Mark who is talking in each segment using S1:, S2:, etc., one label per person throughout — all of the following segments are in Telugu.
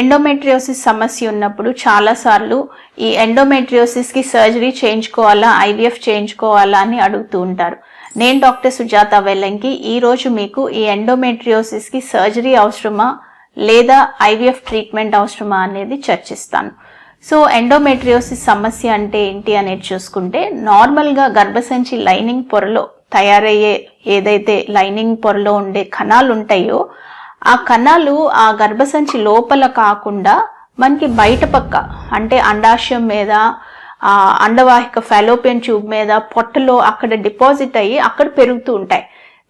S1: ఎండోమెట్రియోసిస్ సమస్య ఉన్నప్పుడు చాలాసార్లు ఈ ఎండోమెట్రియోసిస్కి సర్జరీ చేయించుకోవాలా ఐవీఎఫ్ చేయించుకోవాలా అని అడుగుతూ ఉంటారు. నేను డాక్టర్ సుజాత వెల్లంకి ఈరోజు మీకు ఈ ఎండోమెట్రియోసిస్కి సర్జరీ అవసరమా లేదా ఐవీఎఫ్ ట్రీట్మెంట్ అవసరమా అనేది చర్చిస్తాను. సో ఎండోమెట్రియోసిస్ సమస్య అంటే ఏంటి అనేది చూసుకుంటే నార్మల్గా గర్భసంచి లైనింగ్ పొరలో తయారయ్యే ఏదైతే లైనింగ్ పొరలో ఉండే కణాలు ఉంటాయో ఆ కణాలు ఆ గర్భసంచి లోపల కాకుండా మనకి బయట పక్క అంటే అండాశయం మీద ఆ అండవాహిక ఫెలోపియన్ ట్యూబ్ మీద పొట్టలో అక్కడ డిపాజిట్ అయ్యి అక్కడ పెరుగుతూ ఉంటాయి.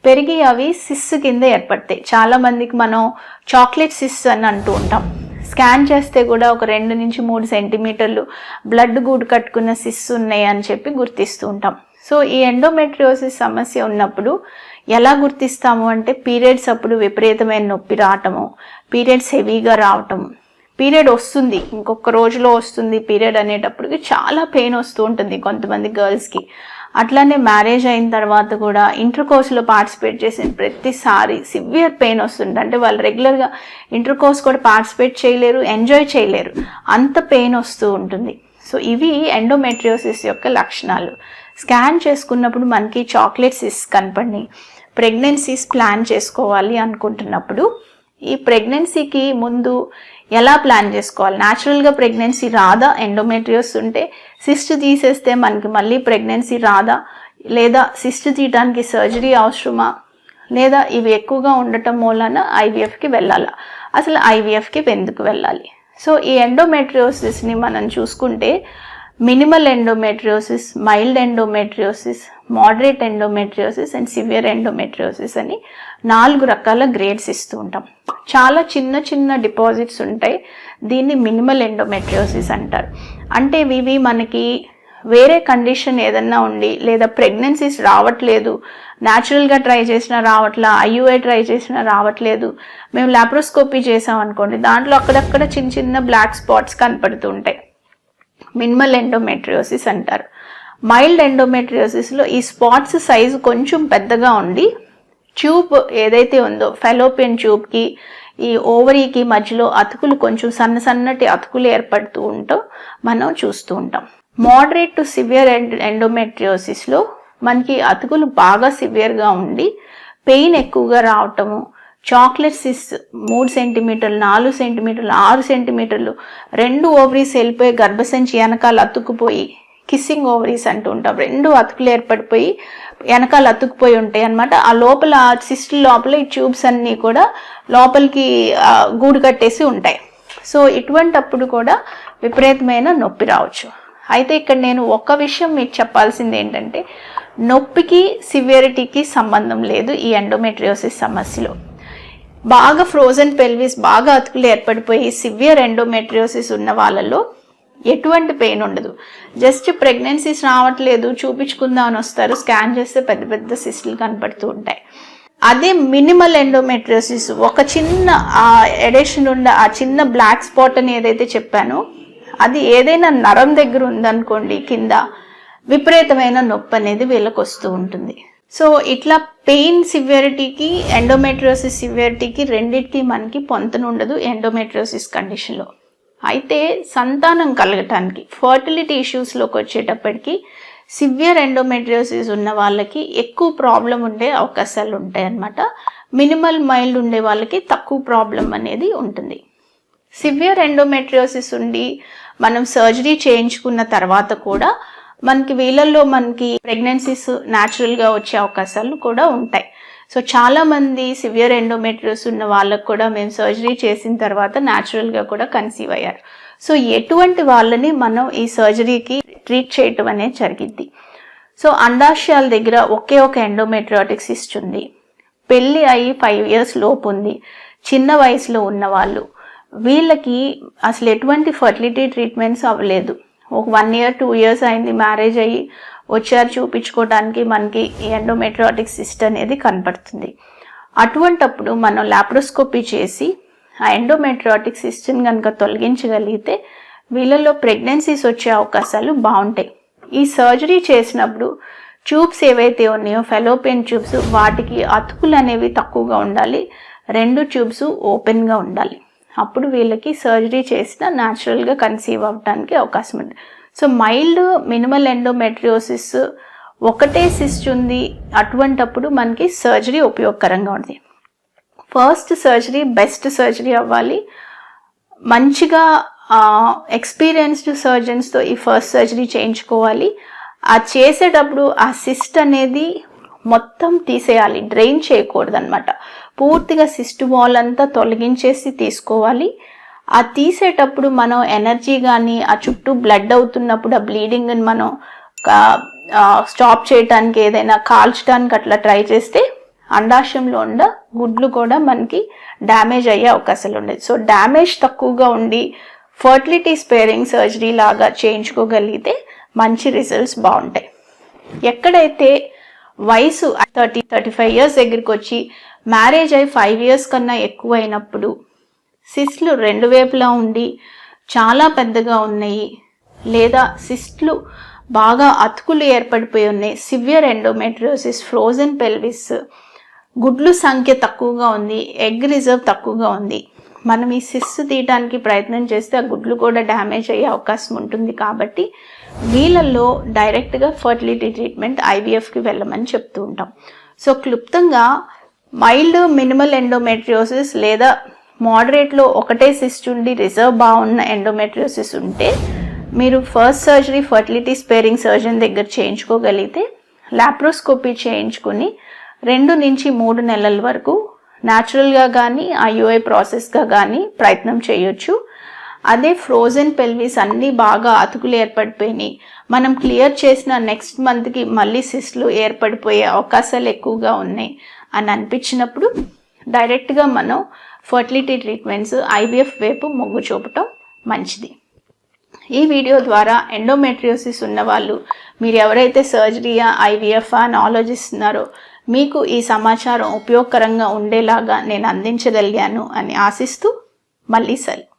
S1: పెరిగి అవి సిస్ కింద ఏర్పడతాయి. చాలా మందికి మనం చాక్లెట్ సిస్ అని అంటూ ఉంటాం. స్కాన్ చేస్తే కూడా ఒక రెండు నుంచి మూడు సెంటీమీటర్లు బ్లడ్ గూడు కట్టుకున్న సిస్ ఉన్నాయి అని చెప్పి గుర్తిస్తూ ఉంటాం. సో ఈ ఎండోమెట్రియోసిస్ సమస్య ఉన్నప్పుడు ఎలా గుర్తిస్తాము అంటే పీరియడ్స్ అప్పుడు విపరీతమైన నొప్పి రావటము పీరియడ్స్ హెవీగా రావటం. పీరియడ్ వస్తుంది ఇంకొక రోజులో వస్తుంది పీరియడ్ అనేటప్పటికి చాలా పెయిన్ వస్తూ ఉంటుంది కొంతమంది గర్ల్స్కి అట్లానే మ్యారేజ్ అయిన తర్వాత కూడా ఇంటర్ కోర్స్లో పార్టిసిపేట్ చేసిన ప్రతిసారి సివియర్ పెయిన్ వస్తుంది అంటే వాళ్ళు రెగ్యులర్గా ఇంటర్ కోర్స్ కూడా పార్టిసిపేట్ చేయలేరు ఎంజాయ్ చేయలేరు. అంత పెయిన్ వస్తూ ఉంటుంది. సో ఇవి ఎండోమెట్రియోసిస్ యొక్క లక్షణాలు. స్కాన్ చేసుకున్నప్పుడు మనకి చాక్లెట్ సిస్ కనపడినాయి. ప్రెగ్నెన్సీస్ ప్లాన్ చేసుకోవాలి అనుకుంటున్నప్పుడు ఈ ప్రెగ్నెన్సీకి ముందు ఎలా ప్లాన్ చేసుకోవాలి? న్యాచురల్గా ప్రెగ్నెన్సీ రాదా? ఎండోమెట్రియోస్ ఉంటే సిస్ట్ తీసేస్తే మనకి మళ్ళీ ప్రెగ్నెన్సీ రాదా? లేదా సిస్ట్ తీయడానికి సర్జరీ అవసరమా? లేదా ఇవి ఎక్కువగా ఉండటం మూలన ఐవీఎఫ్కి వెళ్ళాలా? అసలు ఐవీఎఫ్కి ఎందుకు వెళ్ళాలి? సో ఈ ఎండోమెట్రియోసిస్ని మనం చూసుకుంటే minimal endometriosis mild endometriosis moderate endometriosis and severe endometriosis అని నాలుగు రకాల గ్రేడ్స్ ఇస్తూ ఉంటాం. చాలా చిన్న చిన్న డిపాజిట్స్ ఉంటాయి. దీన్ని మినిమల్ ఎండోమెట్రియోసిస్ అంటారు. అంటే ఇవి మనకి వేరే కండిషన్ ఏదన్నా ఉండి లేదా ప్రెగ్నెన్సీస్ రావట్లేదు న్యాచురల్గా ట్రై చేసినా రావట్లా ఐయుఐ ట్రై చేసినా రావట్లేదు మేము లాప్రోస్కోపీ చేసాం అనుకోండి దాంట్లో అక్కడక్కడ చిన్న చిన్న బ్లాక్ స్పాట్స్ కనపడుతుంటాయి మినిమల్ ఎండోమెట్రియోసిస్ అంటారు. మైల్డ్ ఎండోమెట్రియోసిస్లో ఈ స్పాట్స్ సైజు కొంచెం పెద్దగా ఉండి ట్యూబ్ ఏదైతే ఉందో ఫెలోపియన్ ట్యూబ్కి ఈ ఓవరీకి మధ్యలో అతుకులు కొంచెం సన్న సన్నటి అతుకులు ఏర్పడుతూ ఉంటాం మనం చూస్తూ ఉంటాం. మోడరేట్ టు సివియర్ ఎండోమెట్రియోసిస్లో మనకి అతుకులు బాగా సివియర్గా ఉండి పెయిన్ ఎక్కువగా రావటము చాక్లెట్ సిస్ మూడు సెంటీమీటర్లు నాలుగు సెంటీమీటర్లు ఆరు సెంటీమీటర్లు రెండు ఓవరీస్ వెళ్ళిపోయి గర్భసంచి వెనకాల అతుక్కుపోయి కిస్సింగ్ ఓవరీస్ అంటూ ఉంటాం. రెండు అతుకులు ఏర్పడిపోయి వెనకాల అతుక్కుపోయి ఉంటాయి అనమాట ఆ లోపల సిస్ట్ లోపల ఈ ట్యూబ్స్ అన్నీ కూడా లోపలికి గూడు కట్టేసి ఉంటాయి. సో ఇటువంటప్పుడు కూడా విపరీతమైన నొప్పి రావచ్చు. అయితే ఇక్కడ నేను ఒక విషయం మీకు చెప్పాల్సింది ఏంటంటే నొప్పికి సివియరిటీకి సంబంధం లేదు ఈ ఎండోమెట్రియోసిస్ సమస్యలో. బాగా ఫ్రోజన్ పెల్విస్ బాగా అతుకులు ఏర్పడిపోయి సివియర్ ఎండోమెట్రియోసిస్ ఉన్న వాళ్ళలో ఎటువంటి పెయిన్ ఉండదు. జస్ట్ ప్రెగ్నెన్సీస్ రావట్లేదు చూపించుకుందామని వస్తారు. స్కాన్ చేస్తే పెద్ద పెద్ద సిస్టులు కనపడుతూ ఉంటాయి. అదే మినిమల్ ఎండోమెట్రియోసిస్ ఒక చిన్న ఎడేషన్ ఉన్న ఆ చిన్న బ్లాక్ స్పాట్ అని ఏదైతే చెప్పానో అది ఏదైనా నరం దగ్గర ఉందనుకోండి కింద విపరీతమైన నొప్పి అనేది వీళ్ళకి వస్తూ ఉంటుంది. సో ఇట్లా పెయిన్ సివియరిటీకి ఎండోమెట్రియోసిస్ సివియరిటీకి రెండింటికి మనకి పొంతనుండదు ఎండోమెట్రియోసిస్ కండిషన్లో. అయితే సంతానం కలగటానికి ఫర్టిలిటీ ఇష్యూస్లోకి వచ్చేటప్పటికి సివియర్ ఎండోమెట్రియోసిస్ ఉన్న వాళ్ళకి ఎక్కువ ప్రాబ్లం ఉండే అవకాశాలు ఉంటాయి అన్నమాట మినిమల్ మైల్డ్ ఉండే వాళ్ళకి తక్కువ ప్రాబ్లం అనేది ఉంటుంది. సివియర్ ఎండోమెట్రియోసిస్ ఉండి మనం సర్జరీ చేయించుకున్న తర్వాత కూడా మనకి వీళ్ళల్లో మనకి ప్రెగ్నెన్సీస్ న్యాచురల్గా వచ్చే అవకాశాలు కూడా ఉంటాయి. సో చాలామంది సివియర్ ఎండోమెట్రియోస్ ఉన్న వాళ్ళకు కూడా మేము సర్జరీ చేసిన తర్వాత న్యాచురల్గా కూడా కన్సీవ్ అయ్యారు. సో ఎటువంటి వాళ్ళని మనం ఈ సర్జరీకి ట్రీట్ చేయటం అనేది జరిగింది సో అండాశయాల దగ్గర ఒకే ఒక ఎండోమెట్రియాటిక్ సిస్ట్ ఉంది. పెళ్ళి అయ్యి ఫైవ్ ఇయర్స్ లోపు ఉంది. చిన్న వయసులో ఉన్న వాళ్ళు. వీళ్ళకి అసలు ఎటువంటి ఫర్టిలిటీ ట్రీట్మెంట్స్ అవ్వలేదు. ఒక వన్ ఇయర్ టూ ఇయర్స్ అయింది మ్యారేజ్ అయ్యి వచ్చారు చూపించుకోవడానికి మనకి ఎండోమెట్రాటిక్ సిస్ట్ అనేది కనపడుతుంది. అటువంటప్పుడు మనం లాప్రోస్కోపీ చేసి ఆ ఎండోమెట్రాటిక్ సిస్టమ్ కనుక తొలగించగలిగితే వీళ్ళలో ప్రెగ్నెన్సీస్ వచ్చే అవకాశాలు బాగుంటాయి. ఈ సర్జరీ చేసినప్పుడు ట్యూబ్స్ ఏవైతే ఉన్నాయో ఫెలోపియన్ ట్యూబ్స్ వాటికి అతుకులు అనేవి తక్కువగా ఉండాలి. రెండు ట్యూబ్స్ ఓపెన్గా ఉండాలి. అప్పుడు వీళ్ళకి సర్జరీ చేసిన న్యాచురల్గా కన్సీవ్ అవ్వడానికి అవకాశం ఉంది. సో మైల్డ్ మినిమల్ ఎండోమెట్రియోసిస్ ఒకటే సిస్ట్ ఉంది. అటువంటప్పుడు మనకి సర్జరీ ఉపయోగకరంగా ఉంది. ఫస్ట్ సర్జరీ బెస్ట్ సర్జరీ అవ్వాలి. మంచిగా ఎక్స్పీరియన్స్డ్ సర్జన్స్తో ఈ ఫస్ట్ సర్జరీ చేయించుకోవాలి. ఆ చేసేటప్పుడు ఆ సిస్ట్ అనేది మొత్తం తీసేయాలి. డ్రైన్ చేయకూడదు అనమాట పూర్తిగా సిస్ట్ వాల్ అంతా తొలగించేసి తీసుకోవాలి. ఆ తీసేటప్పుడు మనం ఎనర్జీ కానీ ఆ చుట్టూ బ్లడ్ అవుతున్నప్పుడు ఆ బ్లీడింగ్ని మనం స్టాప్ చేయడానికి ఏదైనా కాల్చడానికి అట్లా ట్రై చేస్తే అండాశయంలో ఉన్న గుడ్లు కూడా మనకి డ్యామేజ్ అయ్యే అవకాశాలు ఉండేది సో డ్యామేజ్ తక్కువగా ఉండి ఫర్టిలిటీ స్పేరింగ్ సర్జరీ లాగా చేయించుకోగలిగితే మంచి రిజల్ట్స్ బాగుంటాయి. ఎక్కడైతే వయసు థర్టీ థర్టీ ఫైవ్ ఇయర్స్ దగ్గరికి వచ్చి మ్యారేజ్ అయి ఫైవ్ ఇయర్స్ కన్నా ఎక్కువ అయినప్పుడు సిస్ట్లు రెండు వైపులా ఉండి చాలా పెద్దగా ఉన్నాయి. లేదా సిస్ట్లు బాగా అతుకులు ఏర్పడిపోయి ఉన్నాయి. సివియర్ ఎండోమెట్రియోసిస్ ఫ్రోజన్ పెల్విస్ గుడ్లు సంఖ్య తక్కువగా ఉంది. ఎగ్ రిజర్వ్ తక్కువగా ఉంది. మనం ఈ సిస్సు తీయడానికి ప్రయత్నం చేస్తే ఆ గుడ్లు కూడా డ్యామేజ్ అయ్యే అవకాశం ఉంటుంది కాబట్టి వీళ్ళల్లో డైరెక్ట్గా ఫర్టిలిటీ ట్రీట్మెంట్ ఐవీఎఫ్కి వెళ్ళమని చెప్తూ ఉంటాం. సో క్లుప్తంగా మైల్డ్ మినిమల్ ఎండోమెట్రియోసిస్ లేదా మోడరేట్లో ఒకటే సిస్ట్ ఉండి రిజర్వ్ బాగున్న ఎండోమెట్రియోసిస్ ఉంటే మీరు first surgery fertility sparing surgeon దగ్గర చేయించుకోగలిగితే లాప్రోస్కోపీ చేయించుకుని రెండు నుంచి మూడు నెలల వరకు న్యాచురల్గా కానీ ఐయుఐ ప్రాసెస్గా కానీ ప్రయత్నం చేయొచ్చు. అదే ఫ్రోజన్ పెల్విస్ అన్నీ బాగా అతుకులు ఏర్పడిపోయినాయి. మనం క్లియర్ చేసిన నెక్స్ట్ మంత్కి మళ్ళీ సిస్లు ఏర్పడిపోయే అవకాశాలు ఎక్కువగా ఉన్నాయి అని అనిపించినప్పుడు డైరెక్ట్గా మనం ఫర్టిలిటీ ట్రీట్మెంట్స్ ఐవీఎఫ్ వైపు మొగ్గు చూపటం మంచిది. ఈ వీడియో ద్వారా ఎండోమెట్రియోసిస్ ఉన్న వాళ్ళు మీరు ఎవరైతే సర్జరీయా ఐవీఎఫ్ అని ఆలోచిస్తున్నారో మీకు ఈ సమాచారం ఉపయోగకరంగా ఉండేలాగా నేను అందించగలిగాను అని ఆశిస్తూ మళ్ళీ సెలవు.